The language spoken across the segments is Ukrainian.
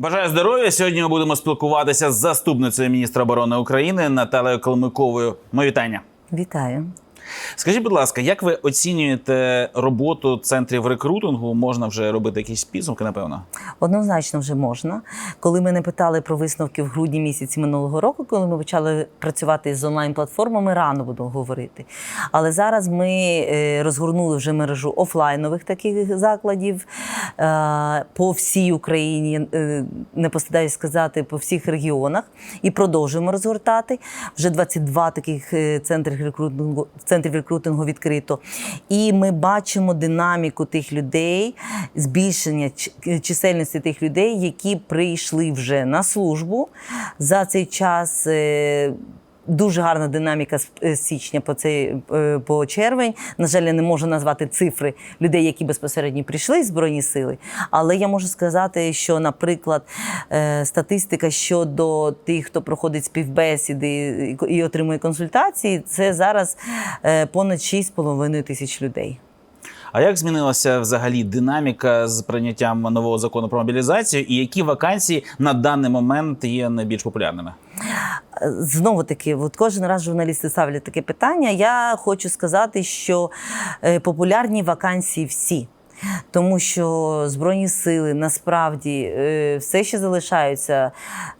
Бажаю здоров'я. Сьогодні ми будемо спілкуватися з заступницею міністра оборони України Наталею Климиковою. Мої вітання. Вітаю. Скажіть, будь ласка, як ви оцінюєте роботу центрів рекрутингу? Можна вже робити якісь підсумки, напевно? Однозначно вже можна. Коли мене питали про висновки в грудні місяці минулого року, коли ми почали працювати з онлайн-платформами, рано буду говорити. Але зараз ми е, розгорнули вже мережу офлайнових таких закладів е, по всій Україні, е, не постидаюсь сказати, по всіх регіонах, і продовжуємо розгортати. Вже 22 таких центрів рекрутингу, центрів рекрутингу відкрито. І ми бачимо динаміку тих людей, збільшення чисельності тих людей, які прийшли вже на службу за цей час. Дуже гарна динаміка з е, січня по цей е, по червень. На жаль, я не можу назвати цифри людей, які безпосередньо прийшли з збройні сили. Але я можу сказати, що, наприклад, е, статистика щодо тих, хто проходить співбесіди і- отримує консультації, це зараз понад 6,5 тисяч людей. А як змінилася взагалі динаміка з прийняттям нового закону про мобілізацію, і які вакансії на даний момент є найбільш популярними? Знову таки, от кожен раз журналісти ставлять таке питання. Я хочу сказати, що е, популярні вакансії всі. Тому що збройні сили насправді е, все ще залишаються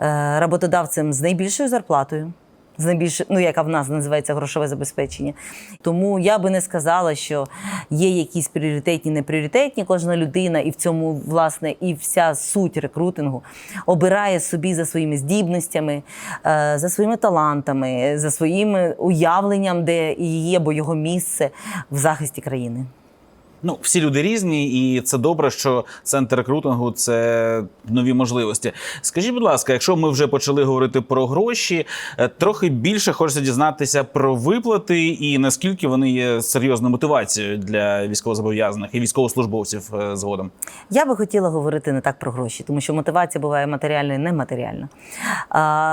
е, роботодавцем з найбільшою зарплатою. З найбільше, ну яка в нас називається грошове забезпечення. Тому я би не сказала, що є якісь пріоритетні, непріоритетні. Кожна людина, і в цьому власне і вся суть рекрутингу обирає собі за своїми здібностями, е, за своїми талантами, за своїм уявленням, де її або його місце в захисті країни. Ну, всі люди різні, і це добре, що центр рекрутингу це нові можливості. Скажіть, будь ласка, якщо ми вже почали говорити про гроші, е, трохи більше хочеться дізнатися про виплати і наскільки вони є серйозною мотивацією для військовозобов'язаних і військовослужбовців е, згодом. Я би хотіла говорити не так про гроші, тому що мотивація буває матеріальна і нематеріальна.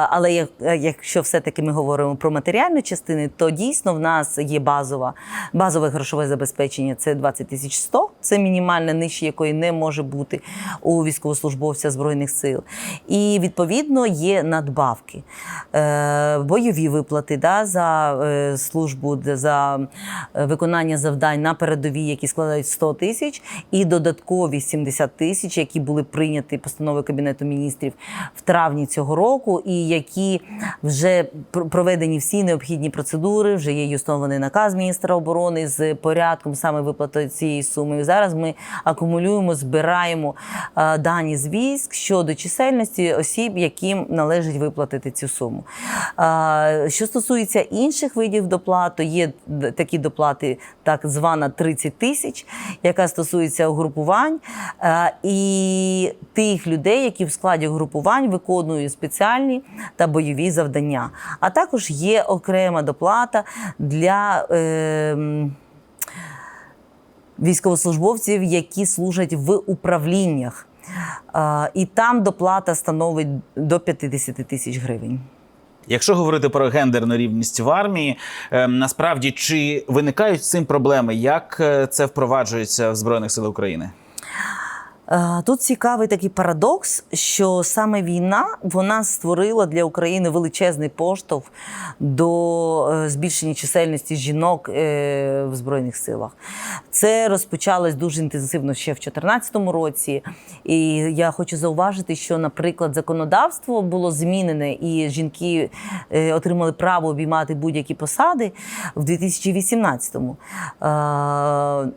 Але як, якщо все-таки ми говоримо про матеріальну частину, то дійсно в нас є базова, базове грошове забезпечення це 20 тисяч 100, це мінімальна нижче якої не може бути у військовослужбовця Збройних сил. І відповідно є надбавки, е, бойові виплати да, за е, службу, за е, виконання завдань на передовій, які складають 100 тисяч, і додаткові 70 тисяч, які були прийняті постановою Кабінету міністрів в травні цього року, і які вже проведені всі необхідні процедури, вже є й установлений наказ міністра оборони з порядком саме виплати цієї суми. І зараз ми акумулюємо, збираємо е, дані з військ щодо чисельності осіб, яким належить виплатити цю суму. Е, Що стосується інших видів доплат, то є такі доплати, так звана 30 тисяч, яка стосується угрупувань е, і тих людей, які в складі групувань виконують спеціальні та бойові завдання. А також є окрема доплата для. Е, м, військовослужбовців, які служать в управліннях. І там доплата становить до 50 тисяч гривень. Якщо говорити про гендерну рівність в армії, е, насправді чи виникають з цим проблеми? Як е, це впроваджується в збройних силах України? Е, Тут цікавий такий парадокс, що саме війна вона створила для України величезний поштовх до е, збільшення чисельності жінок е, в збройних силах. Це розпочалось дуже інтенсивно ще в 2014 році. І я хочу зауважити, що, наприклад, законодавство було змінене, і жінки отримали право обіймати будь-які посади в 2018-му. Е,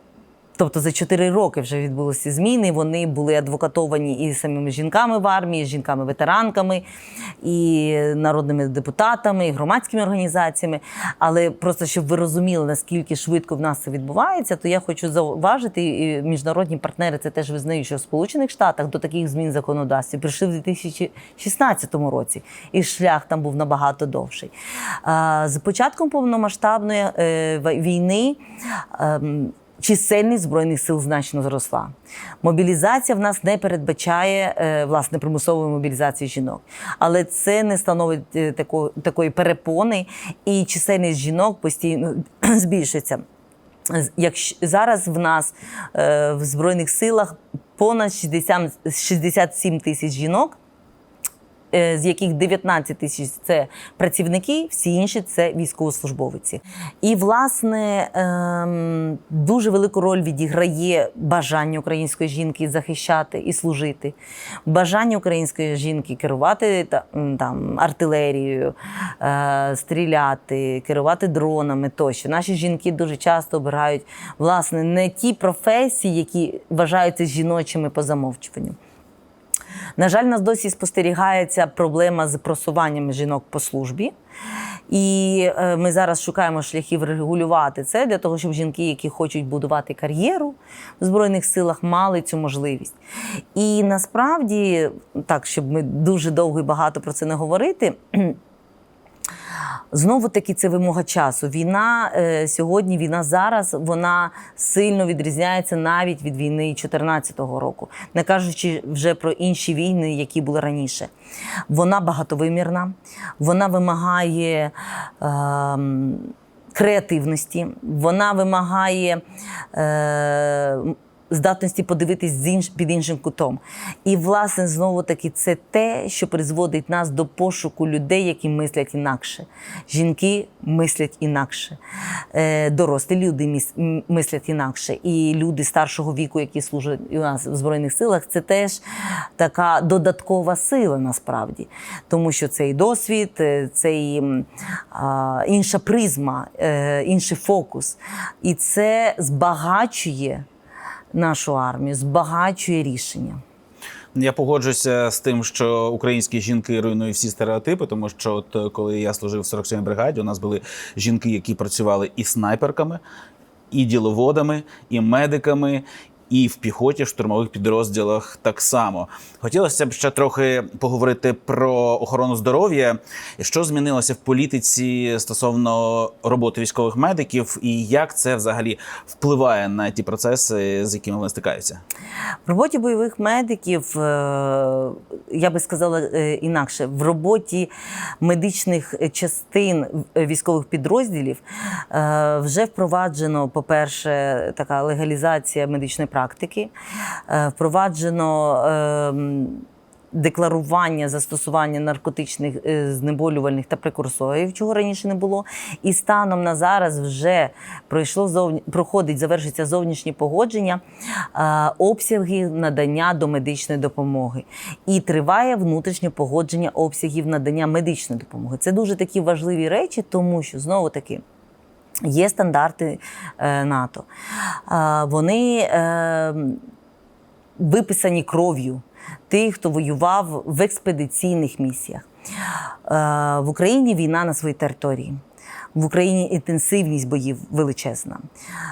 Тобто за 4 роки вже відбулися зміни. Вони були адвокатовані і самими жінками в армії, і жінками-ветеранками, і народними депутатами, і громадськими організаціями. Але просто щоб ви розуміли, наскільки швидко в нас це відбувається, то я хочу зауважити, і міжнародні партнери це теж визнають, що в Сполучених Штатах до таких змін законодавстві прийшли в 2016 році, і шлях там був набагато довший. З початком повномасштабної е, війни. Чисельність збройних сил значно зросла. Мобілізація в нас не передбачає е, власне примусової мобілізації жінок, але це не становить е, тако- такої перепони, і чисельність жінок постійно збільшується. Якщо зараз в нас е, в збройних силах понад 60, 67 тисяч жінок. Е, З яких 19 тисяч це працівники, всі інші це військовослужбовиці. І, власне, ем, дуже велику роль відіграє бажання української жінки захищати і служити, бажання української жінки керувати там, артилерією, е, стріляти, керувати дронами тощо. Наші жінки дуже часто обирають власне не ті професії, які вважаються жіночими по замовчуванню. На жаль, нас досі спостерігається проблема з просуванням жінок по службі. І е, ми зараз шукаємо шляхів регулювати це для того, щоб жінки, які хочуть будувати кар'єру в Збройних силах, мали цю можливість. І насправді, так, щоб ми дуже довго і багато про це не говорити. Знову таки це вимога часу. Війна е, сьогодні, війна зараз, вона сильно відрізняється навіть від війни 2014 року, не кажучи вже про інші війни, які були раніше. Вона багатовимірна, вона вимагає. Е, Креативності, вона вимагає е, здатності подивитись з інш, під іншим кутом. І, власне, знову таки, це те, що призводить нас до пошуку людей, які мислять інакше. Жінки мислять інакше, е, дорослі люди мислять інакше. І люди старшого віку, які служать у нас в Збройних силах, це теж така додаткова сила насправді. Тому що цей досвід, е, це і, інша призма, е, інший фокус. І це збагачує нашу армію, збагачує рішення. Я погоджуся з тим, що українські жінки руйнують всі стереотипи, тому що от е, коли я служив в 47-й бригаді, у нас були жінки, які працювали і снайперками, і діловодами, і медиками. І в піхоті, в штурмових підрозділах так само хотілося б ще трохи поговорити про охорону здоров'я. Що змінилося в політиці стосовно роботи військових медиків, і як це взагалі впливає на ті процеси, з якими вони стикаються? В роботі бойових медиків, е, я би сказала е, інакше, в роботі медичних частин е, військових підрозділів вже впроваджено, по-перше, така легалізація медичної е, впроваджено. е, Декларування застосування наркотичних е, знеболювальних та прекурсорів, чого раніше не було. І станом на зараз вже пройшло проходить, завершиться зовнішнє погодження е, обсяги надання до медичної допомоги. І триває внутрішнє погодження обсягів надання медичної допомоги. Це дуже такі важливі речі, тому що знову таки. Є стандарти е, НАТО. Вони е, виписані кров'ю тих, хто воював в експедиційних місіях. Е, в Україні війна на своїй території. В Україні інтенсивність боїв величезна.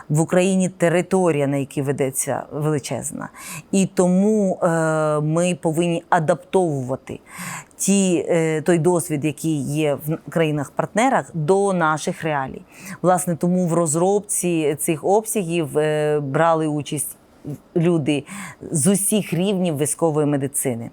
В Україні територія, на якій ведеться, величезна. І тому е, ми повинні адаптовувати ті, е, той досвід, який є в країнах-партнерах, до наших реалій. Власне, тому в розробці цих обсягів е, брали участь люди з усіх рівнів військової медицини.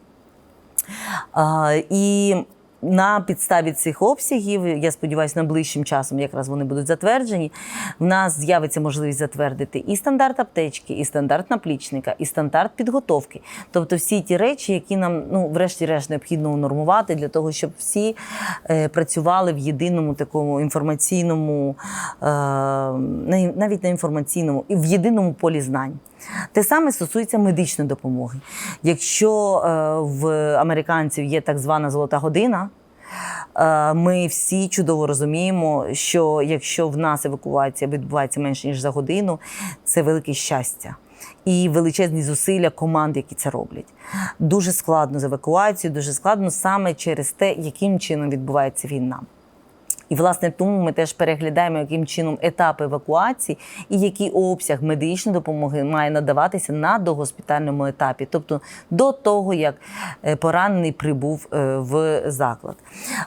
А, і на підставі цих обсягів, я сподіваюся, найближчим часом якраз вони будуть затверджені. В нас з'явиться можливість затвердити і стандарт аптечки, і стандарт наплічника, і стандарт підготовки. Тобто всі ті речі, які нам, ну, врешті-решт, необхідно унормувати для того, щоб всі е, працювали в єдиному такому інформаційному, е, навіть на інформаційному, і в єдиному полі знань. Те саме стосується медичної допомоги. Якщо е, в американців є так звана золота година, е, ми всі чудово розуміємо, що якщо в нас евакуація відбувається менше ніж за годину, це велике щастя. І величезні зусилля команд, які це роблять. Дуже складно з евакуацією, дуже складно саме через те, яким чином відбувається війна. І, власне, тому ми теж переглядаємо, яким чином етап евакуації і який обсяг медичної допомоги має надаватися на догоспітальному етапі, тобто до того, як е, поранений прибув е, в заклад.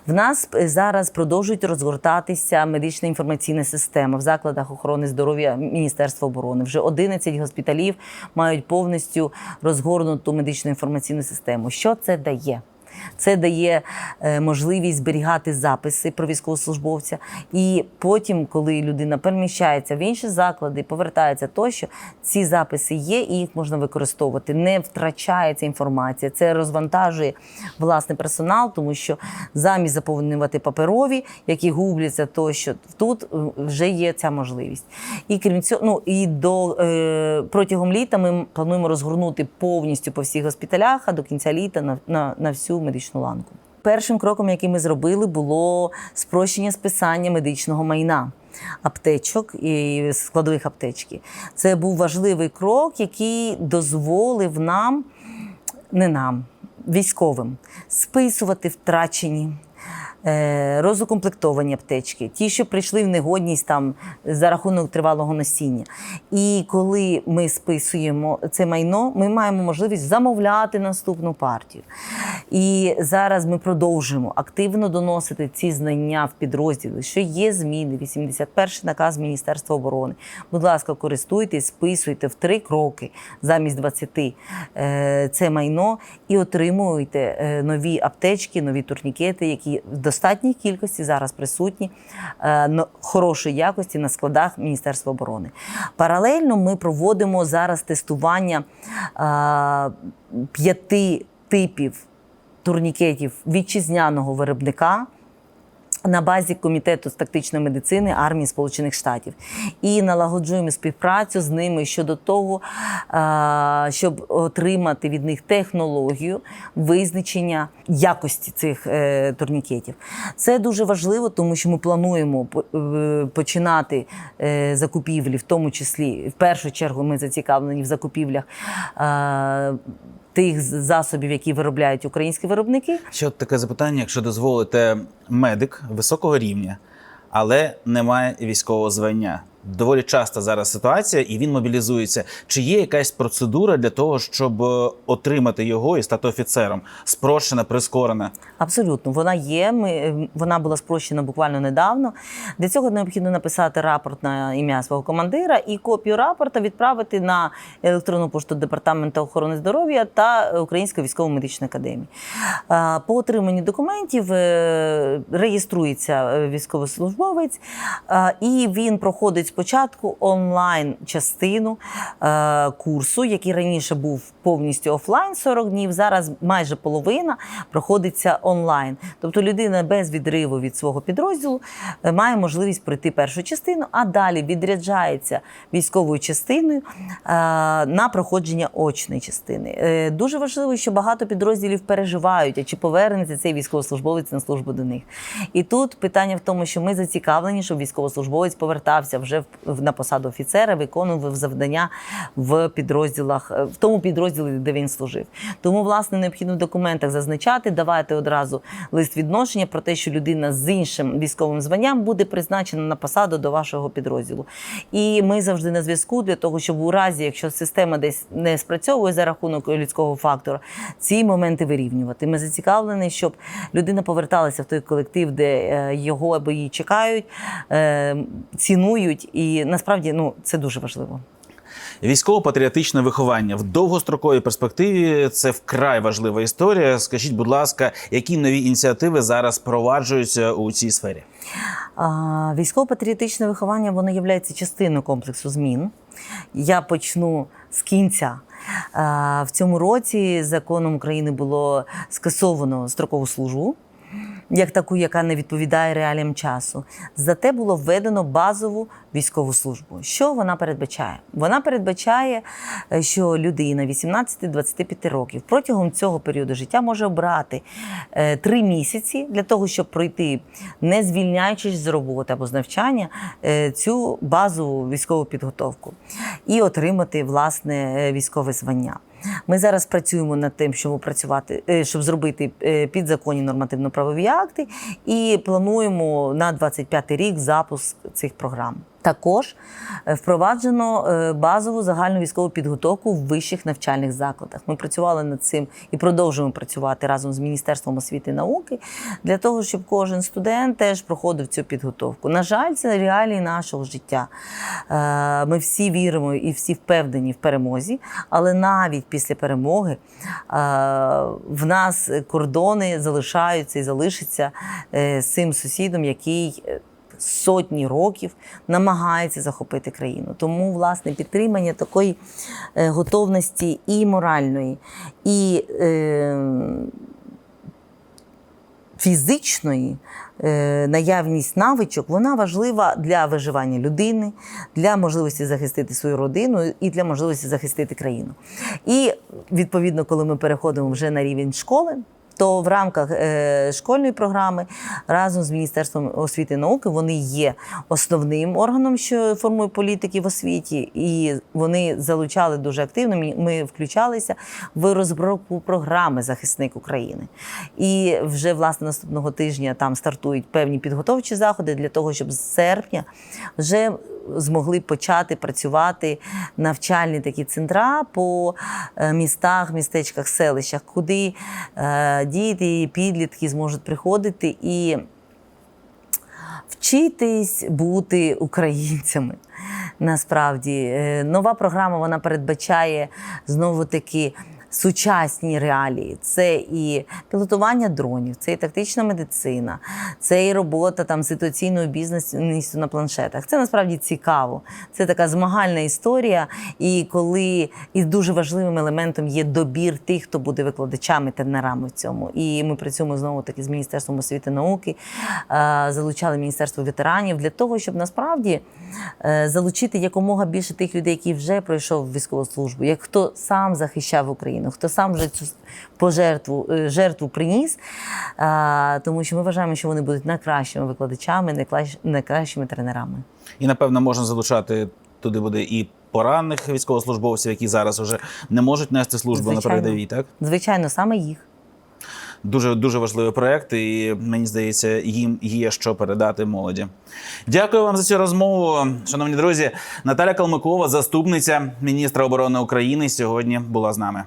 В нас зараз продовжують розгортатися медична інформаційна система в закладах охорони здоров'я Міністерства оборони. Вже 11 госпіталів мають повністю розгорнуту медичну інформаційну систему. Що це дає? Це дає е, можливість зберігати записи про військовослужбовця. І потім, коли людина переміщається в інші заклади, повертається тощо, ці записи є і їх можна використовувати. Не втрачається інформація. Це розвантажує власний персонал, тому що замість заповнювати паперові, які губляться, тощо тут е, вже є ця можливість. І крім цього, ну і до е, протягом літа ми плануємо розгорнути повністю по всіх госпіталях, а до кінця літа на, на, на всю медичну ланку. Першим кроком, який ми зробили, було спрощення списання медичного майна. Аптечок і складових аптечки. Це був важливий крок, який дозволив нам, не нам, військовим, списувати втрачені. Е, Розукомплектовані аптечки, ті, що прийшли в негодність там за рахунок тривалого носіння. І коли ми списуємо це майно, ми маємо можливість замовляти наступну партію. І зараз ми продовжуємо активно доносити ці знання в підрозділи, що є зміни. 81 наказ Міністерства оборони. Будь ласка, користуйтесь, списуйте в три кроки замість 20 е, це майно і отримуйте е, нові аптечки, нові турнікети, які в достатній кількості зараз присутні е, хорошої якості на складах Міністерства оборони. Паралельно ми проводимо зараз тестування е, п'яти типів турнікетів вітчизняного виробника. На базі комітету з тактичної медицини армії Сполучених Штатів і налагоджуємо співпрацю з ними щодо того, щоб отримати від них технологію визначення якості цих е, турнікетів. Це дуже важливо, тому що ми плануємо е, починати е, закупівлі, в тому числі в першу чергу ми зацікавлені в закупівлях. Тих засобів, які виробляють українські виробники, Ще таке запитання, якщо дозволите, медик високого рівня, але не має військового звання. Доволі часта зараз ситуація, і він мобілізується. Чи є якась процедура для того, щоб е, отримати його і стати офіцером? Спрощена, прискорена? Абсолютно, вона є. Ми, е, вона була спрощена буквально недавно. Для цього необхідно написати рапорт на ім'я свого командира і копію рапорта відправити на електронну пошту Департаменту охорони здоров'я та Української військово-медичної академії. По отриманні документів е, реєструється е, військовослужбовець, і він проходить спочатку онлайн частину е, курсу, який раніше був повністю офлайн 40 днів. Зараз майже половина проходиться онлайн. Тобто людина без відриву від свого підрозділу е, має можливість пройти першу частину, а далі відряджається військовою частиною е, на проходження очної частини. Е, Дуже важливо, що багато підрозділів переживають, а чи повернеться цей військовослужбовець на службу до них. І тут питання в тому, що ми зацікавлені, щоб військовослужбовець повертався вже в- в- на посаду офіцера, виконував завдання в підрозділах, е, в тому підрозділі, де він служив. Тому, власне, необхідно в документах зазначати, давати одразу лист відношення про те, що людина з іншим військовим званням буде призначена на посаду до вашого підрозділу. І ми завжди на зв'язку для того, щоб у разі, якщо система десь не спрацьовує за рахунок людського фактора, ці моменти вирівнювати. Ми зацікавлені, щоб людина поверталася в той колектив, де е, його або її чекають, е, цінують, і насправді ну це дуже важливо. Військово-патріотичне виховання в довгостроковій перспективі це вкрай важлива історія. Скажіть, будь ласка, які нові ініціативи зараз впроваджуються у цій сфері? Військово-патріотичне виховання воно є частиною комплексу змін. Я почну з кінця. В цьому році законом України було скасовано строкову службу. Як таку, яка не відповідає реаліям часу, зате було введено базову військову службу. Що вона передбачає? Вона передбачає, е, що людина 18-25 років протягом цього періоду життя може обрати е, три місяці для того, щоб пройти, не звільняючись з роботи або з навчання, е, цю базову військову підготовку і отримати власне військове звання. Ми зараз працюємо над тим, щоб працювати, е, щоб зробити е, підзаконні нормативно-правові акти, і плануємо на 25 рік запуск цих програм. Також е, впроваджено е, базову загальну військову підготовку в вищих навчальних закладах. Ми працювали над цим і продовжуємо працювати разом з Міністерством освіти і науки для того, щоб кожен студент теж проходив цю підготовку. На жаль, це реалії нашого життя. Е, Ми всі віримо і всі впевнені в перемозі, але навіть після перемоги в нас кордони залишаються і залишаться з цим сусідом, який. Сотні років намагається захопити країну. Тому, власне, підтримання такої е, готовності і моральної, і е, фізичної е, наявність навичок, вона важлива для виживання людини, для можливості захистити свою родину і для можливості захистити країну. І відповідно, коли ми переходимо вже на рівень школи. То в рамках е, школьної програми разом з Міністерством освіти і науки вони є основним органом, що формує політики в освіті, і вони залучали дуже активно. Ми- Ми включалися в розробку програми Захисник України. І вже власне наступного тижня там стартують певні підготовчі заходи для того, щоб з серпня вже змогли почати працювати навчальні такі центра по е, містах, містечках, селищах, куди е, діти підлітки зможуть приходити і вчитись бути українцями. Насправді, Е, нова програма вона передбачає знову таки. Сучасні реалії це і пілотування дронів, це і тактична медицина, це і робота там ситуаційною бізнесу на планшетах. Це насправді цікаво. Це така змагальна історія. І коли і дуже важливим елементом є добір тих, хто буде викладачами тренерами в цьому. І ми працюємо знову таки з міністерством освіти і науки, е, залучали міністерство ветеранів для того, щоб насправді е, залучити якомога більше тих людей, які вже пройшов військову службу, як хто сам захищав Україну, хто сам вже цю пожертву е, жертву приніс. Тому що ми вважаємо, що вони будуть найкращими викладачами, найкращ- найкращими тренерами. І напевно можна залучати туди буде і поранених військовослужбовців, які зараз вже не можуть нести службу на передовій. Так Звичайно, саме їх. дуже дуже важливий проект, і мені здається, їм є що передати молоді. Дякую вам за цю розмову, шановні друзі. Наталя Калмикова, заступниця міністра оборони України, сьогодні була з нами.